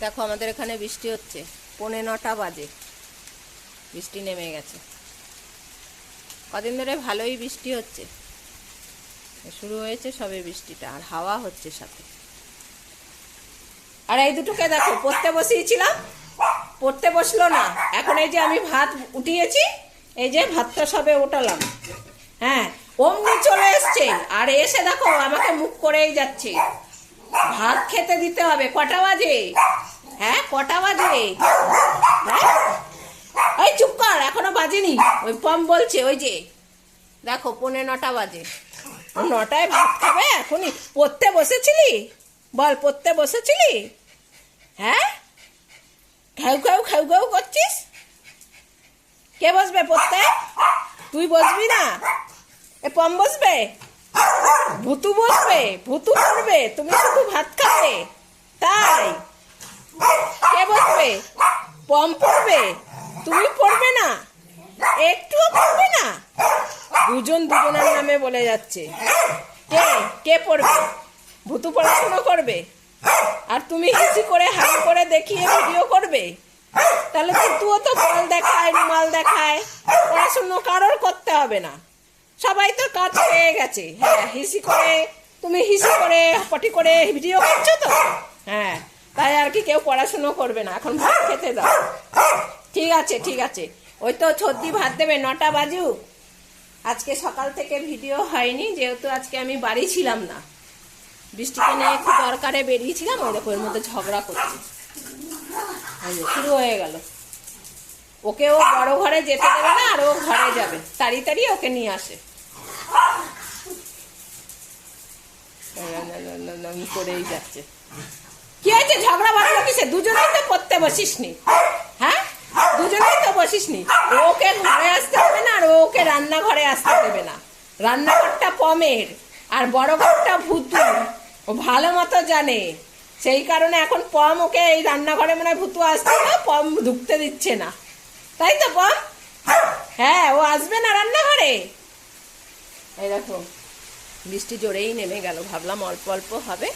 দেখো, আমাদের এখানে বৃষ্টি হচ্ছে। পৌনে নটা বাজে। বৃষ্টি নেমে গেছে। কদিন ধরে ভালোই বৃষ্টি হচ্ছে। শুরু হয়েছে সবে বৃষ্টিটা, আর হাওয়া হচ্ছে সাথে। আর এই দুটোকে দেখো, পড়তে বসিয়েছিলাম। পড়তে বসল না। এখন এই যে আমি ভাত উঠিয়েছি, এই যে ভাতটা সবে উঠালাম। হ্যাঁ অমনি চলে এসছে। আর এসে দেখো, আমাকে মুখ করেই যাচ্ছে। ভাত খেতে দিতে হবে, কটা বাজে? হ্যাঁ কটা বাজে? হ্যাঁ? ওই চুপ কর, এখনও বাজেনি। ওই পম বলছে, ওই যে, দেখো, পৌনে নটা বাজে। নটায় ভাত খাবে এখনই। পড়তে বসেছিলি? বল, পড়তে বসেছিলি? হ্যাঁ? খাউ খাউ খাউ খাউ করছিস? কে বসবে পড়তে? তুই বসবি না? এ পম বসবে? ভুতু বসবে ভুতু পড়বে তুমি শুধু ভাত খাবে। তাই। কে বসবে পম পড়বে। তুমি পড়বে না। একটুও পড়বে না। দুজন দুজনের নামে বলে যাচ্ছে। কে? কে পড়বে? ভুতু পড়াশুনো করবে? আর তুমি হিসি করে হাসি করে দেখিয়ে ভিডিও করবে? তাহলে ভুতুও তো বল দেখায়, রুমাল দেখায়। পড়াশুনো কারোর করতে হবে না। সবাই তো কাজ পেয়ে গেছে। হ্যাঁ হিসি করে, তুমি হিসি করে, পটি করে ভিডিও করছ তো? হ্যাঁ তাই আর কি কেউ পড়াশুনো করবে না। এখন ভাত খেতে দাও। ঠিক আছে ঠিক আছে। ওই তো ছদ্দি ভাত দেবে, নটা বাজুক আজকে সকাল থেকে ভিডিও হয়নি, যেহেতু আজকে আমি বাড়ি ছিলাম না। বৃষ্টিকে নিয়ে একটু দরকারে বেরিয়েছিলাম, ওই দেখো মধ্যে ঝগড়া করছি। শুরু হয়ে গেল। ওকে ও বড় ঘরে যেতে দেবে না, আর ও ঘরে যাবে। তাড়ি তাড়ি ওকে নিয়ে আসে। করেই যাচ্ছে। কি হয়েছে? ঝগড়া বাড়লো কিসে? দুজনেই তো পড়তে বসিস নি হ্যাঁ? দুজনেই তো বসিস নি ওকে ঘরে আসতে দেবে না, আর ওকে রান্নাঘরে আসতে দেবে না। রান্নাঘরটা পমের, আর বড় ঘরটা ভুতু ও ভালো মতো জানে। সেই কারণে এখন পম ওকে এই রান্নাঘরে মনে হয় ভুতু আসছে না, পম ঢুকতে দিচ্ছে না। তাই তো পম হ্যাঁ ও আসবে না রান্নাঘরে? এই দেখো, বৃষ্টি জোরেই নেমে গেল। ভাবলাম অল্প অল্প হবে।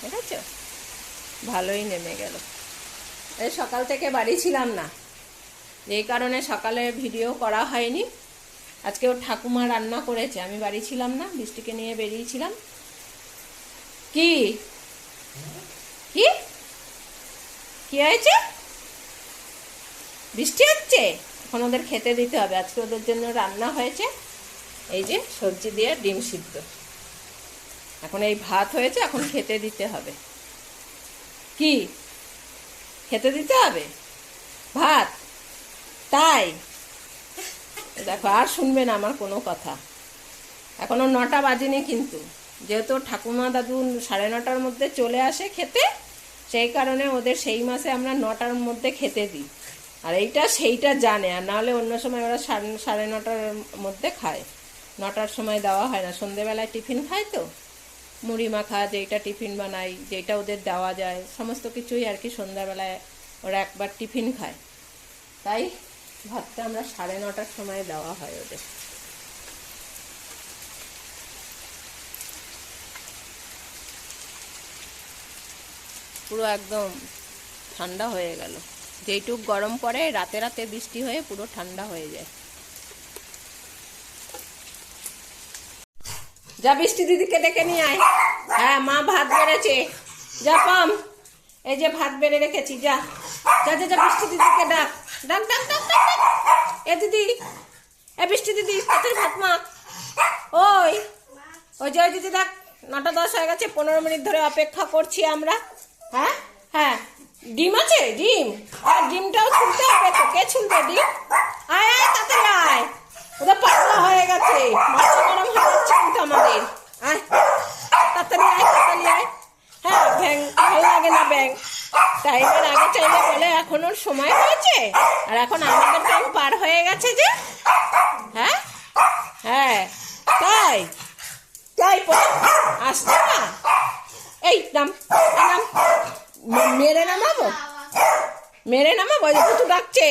ঠিক আছে? ভালোই নেমে গেল। এই সকাল থেকে বাড়ি ছিলাম না। এই কারণে সকালে ভিডিও করা হয়নি। আজকে ওর ঠাকুমা রান্না করেছে। আমি বাড়ি ছিলাম না, বৃষ্টিকে নিয়ে বেরিয়েছিলাম। কি? কি? কি হয়েছে? বৃষ্টি হচ্ছে, এখন ওদের খেতে দিতে হবে। আজকে ওদের জন্য রান্না হয়েছে এই যে সবজি দিয়ে ডিম সিদ্ধ। এখন এই ভাত হয়েছে, এখন খেতে দিতে হবে। কি? খেতে দিতে হবে? ভাত? তাই? দেখো, আর শুনবে না আমার কোনো কথা। এখনও নটা বাজেনি কিন্তু। যেহেতু ঠাকুমা দাদু সাড়ে নটার মধ্যে চলে আসে খেতে, সেই কারণে ওদের সেই মাসে আমরা নটার মধ্যে খেতে দিই। আর এইটা সেইটা জানে, আর নাহলে অন্য সময় ওরা সাড়ে সাড়ে নটার মধ্যে খায়। নটার সময় দেওয়া হয় না, সন্ধেবেলায় টিফিন খায় তো। মুড়ি মাখা, যেইটা টিফিন বানাই যেটা ওদের দেওয়া যায়, সমস্ত কিছুই আর কি সন্ধ্যাবেলায় ওরা একবার টিফিন খায়। তাই ভাতটা আমরা সাড়ে নটার সময় দেওয়া হয় ওদের। পুরো একদম ঠান্ডা হয়ে গেল। যেইটুক গরম পড়ে, রাতে রাতে বৃষ্টি হয়ে পুরো ঠান্ডা হয়ে যায়। যা বৃষ্টি দিদিকে ডেকে নিয়ে আয়। হ্যাঁ মা ভাত বেড়েছে। যা, পাম। এই যে ভাত বেড়ে রেখেছি, যা। যা যা যা, বৃষ্টি দিদিকে ডাক। ডাক ডাক ডাক ডাক এ দিদি, এ বৃষ্টি দিদি তাদের ভাত মা ওই ওই জয় দিদি ডাক নটা দশ হয়ে গেছে, পনেরো মিনিট ধরে অপেক্ষা করছি আমরা। হ্যাঁ হ্যাঁ। ডিম আছে? ডিম? আর ডিমটাও ছুলতে হবে তো। কে ছুলবে ডিম? আয় আয়, তাড়াতাড়ি আয়। ওদের পাতলা হয়ে গেছে। মাথা গরম হয়ে যাচ্ছে কিন্তু আমাদের। আয়, তাড়াতাড়ি আয় তাড়াতাড়ি আয়। হ্যাঁ ব্যাং, ভালো লাগে না ব্যাং। টাইমের আগে চাইলে বলে এখন ওর সময় হয়েছে। আর এখন আমাদের টাইম পার হয়ে গেছে যে। হ্যাঁ? হ্যাঁ তাই? তাই আসছে না? এই এই নাম, মেরে নামাবো মেরে নামাবো ওই যে ভুতু ডাকছে।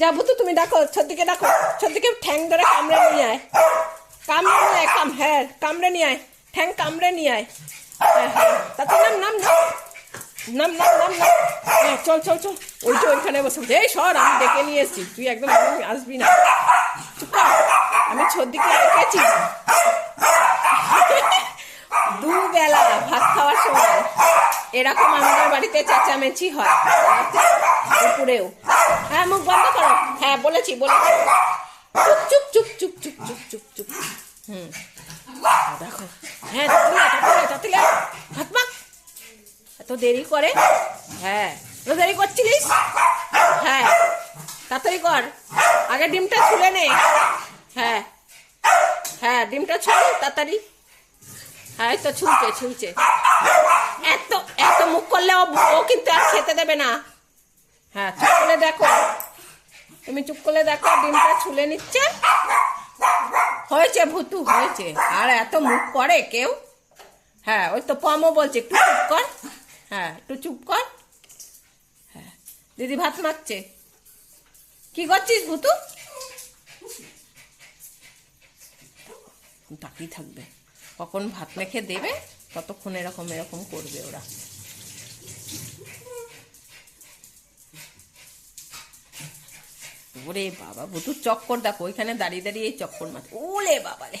যা ভুতু, তুমি ডাকো ছদিকে ডাকো। ছদিকে ঠ্যাং ধরে কামড়ে নিয়ে আয়। কামড়ে নিয়ে আয়, কাম হ্যাঁ কামড়ে নিয়ে আয়। ঠ্যাং কামড়ে নিয়ে আয়। হ্যাঁ হ্যাঁ। তাতে নাম নাম নাম। নাম নাম নাম নাম। হ্যাঁ চল চল চল। ওই তো ওইখানে বসে এই সর, আমি ডেকে নিয়ে এসেছি। তুই একদম আসবি না। চুপ আমি ছদ্দিকে রেখেছি দুবেলা ভাত খাওয়ার সময় এরকম আমাদের বাড়িতে চেঁচামেচি হয়। উপরেও হ্যাঁ মুখ বন্ধ করো। হ্যাঁ বলেছি বলেছি। চুপ চুপ চুপ চুপ চুপ চুপ চুপ হুম। হ্যাঁ, দেখো। হ্যাঁ হাত মাখ এত দেরি করে? হ্যাঁ। তো দেরি করছিলিস? হ্যাঁ। তাড়াতাড়ি কর। আগে ডিমটা ছুলে নে। হ্যাঁ। হ্যাঁ ডিমটা ছুলে তাড়াতাড়ি। হ্যাঁ তো ছুলছে ছুলছে এত এত মুখ করলে ও কিন্তু আর খেতে দেবে না। হ্যাঁ চুপ করে দেখো। তুমি চুপ করে দেখো, ডিমটা ছুলে নিচ্ছে। হয়েছে ভুতু, হয়েছে। আর এত মুখ করে কেউ? হ্যাঁ ওই তো পমও বলছে, একটু চুপ কর। হ্যাঁ একটু চুপ কর। হ্যাঁ দিদি ভাত মাখছে। কি করছিস ভুতু? তাকিয়ে থাকবে। কখন ভাত মেখে দেবে, ততক্ষণ এরকম এরকম করবে ওরা। ওরে বাবা ভুতুর চক্কর, দেখো, ওইখানে দাঁড়িয়ে দাঁড়িয়ে এই চক্কর মাছ ওলে বাবা রে,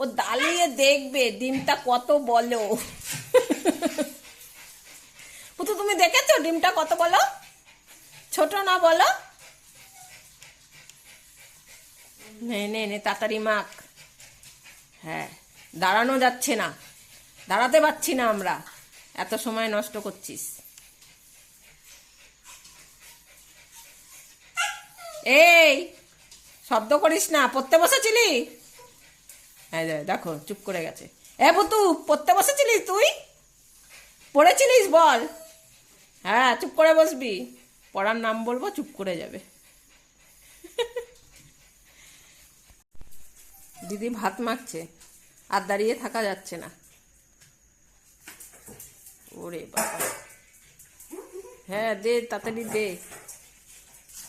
ও দাঁড়িয়ে দেখবে, ডিমটা কত বলো। পুতু তুমি দেখেছ ডিমটা কত বলো? ছোট না বলো? নে নে নে, তাড়াতাড়ি মাখ। হ্যাঁ। দাঁড়ানো যাচ্ছে না। দাঁড়াতে পারছি না আমরা। এত সময় নষ্ট করছিস। এই, শব্দ করিস না। পড়তে বসেছিলি? দেখো, চুপ করে গেছে। এ বুতু পড়তে বসেছিলি তুই? পড়েছিলিস বল। হ্যাঁ চুপ করে বসবি। পড়ার নাম বলব, চুপ করে যাবে। দিদি ভাত মাখছে। আর দাঁড়িয়ে থাকা যাচ্ছে না। ওরে বাবা। হ্যাঁ দে, তাড়াতাড়ি দে।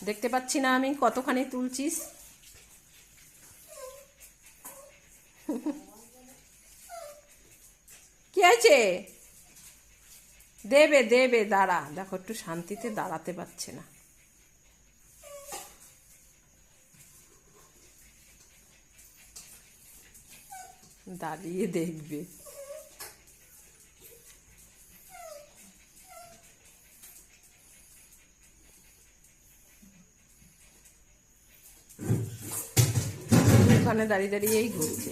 দেখতে পাচ্ছি না আমি কতখানি তুলছিস। কি আছে দেবে দেবে, দাঁড়া। দেখো, একটু শান্তিতে দাঁড়াতে পারছে না। দাঁড়িয়ে দেখবে। ওখানে দাঁড়িয়ে দাঁড়িয়েই ঘুরছে।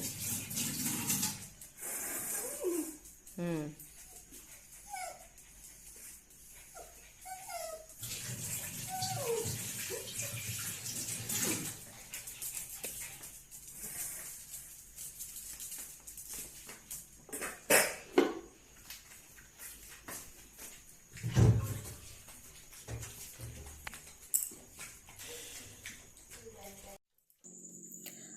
হুম।